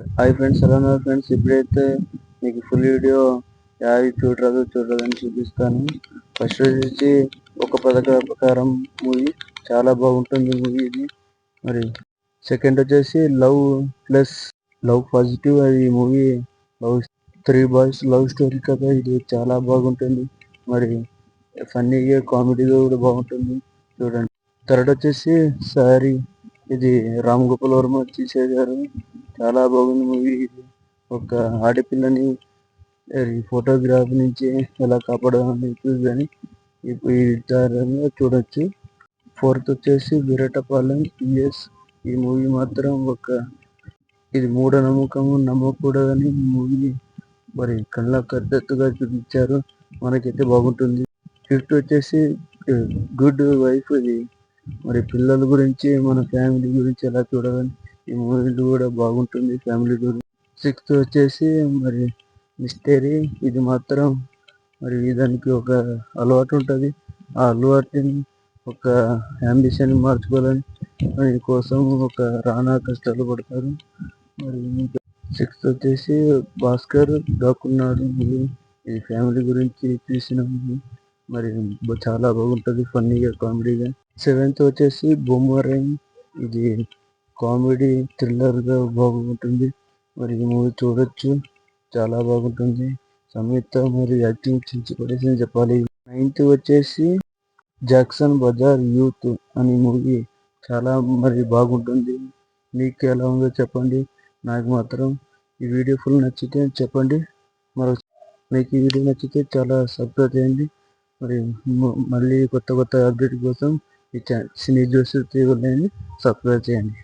Hi friends ఎలా ఉన్నారు friends ఇప్పుడైతే మీకు ఫుల్ వీడియో యావి చూడరాదు చూడరాదని చూపిస్తాను. ఫస్ట్ వచ్చి ఒక పథక ప్రకారం మూవీ చాలా బాగుంటుంది మూవీ ఇది. మరి సెకండ్ వచ్చేసి లవ్ ప్లస్ లవ్ పాజిటివ్ అది movie love three boys love story కదా ఇది చాలా బాగుంటుంది. మరి ఫన్నీగా కామెడీగా కూడా బాగుంటుంది. చూడండి. థర్డ్ వచ్చేసి సారీ. ఇది రామ్ గోపాల్ వర్మ తీసేశారు చాలా బాగుంది మూవీ ఒక ఆడపిల్లని ఫోటోగ్రాఫ్ నుంచి ఎలా కాపాడాలని చూసి ఇప్పుడు ఈ చూడొచ్చు. ఫోర్త్ వచ్చేసి విరటపాలెం పిఎస్ ఈ మూవీ మాత్రం ఒక ఇది మూఢనమ్మకము నమ్మకూడదని ఈ మూవీ మరి కళ్ళ కద్దతుగా చూపించారు. మనకైతే బాగుంటుంది. ఫిఫ్త్ వచ్చేసి గుడ్ వైఫ్ ఇది. మరి పిల్లల గురించి మన ఫ్యామిలీ గురించి ఎలా చూడాలని ఈ మూవీలు కూడా బాగుంటుంది ఫ్యామిలీ టూర్ సిక్స్త్ వచ్చేసి మరి మిస్టరీ ఇది మాత్రం మరి దానికి ఒక అలవాటు ఉంటుంది. ఆ అలవాటుని ఒక అంబిషన్ మార్చుకోవాలని మరి కోసం ఒక రానా కష్టాలు పడతారు. మరి సిక్స్త్ వచ్చేసి భాస్కర్ దాక్కున్నాడు. ఈ ఫ్యామిలీ గురించి తీసిన మరి చాలా బాగుంటుంది ఫన్నీగా కామెడీగా సెవెంత్ వచ్చేసి బొమ్మరైన్ ఇది కామెడీ థ్రిల్లర్గా బాగుంటుంది. మరి ఈ మూవీ చూడొచ్చు. చాలా బాగుంటుంది. సంయుక్త మరి యాక్టింగ్ చించి చెప్పాలి. నైన్త్ వచ్చేసి జాక్సన్ బజార్ యూత్ అనే మూవీ చాలా మరి బాగుంటుంది. మీకు ఎలా ఉందో చెప్పండి. నాకు మాత్రం ఈ వీడియో ఫుల్ నచ్చితే చెప్పండి. మరి మీకు ఈ వీడియో నచ్చితే చాలా సబ్స్క్రైబ్ చేయండి. మరి మళ్ళీ కొత్త కొత్త అప్డేట్ కోసం ఈ ఛానల్ సినీ జోసి సబ్స్క్రైబ్ చేయండి.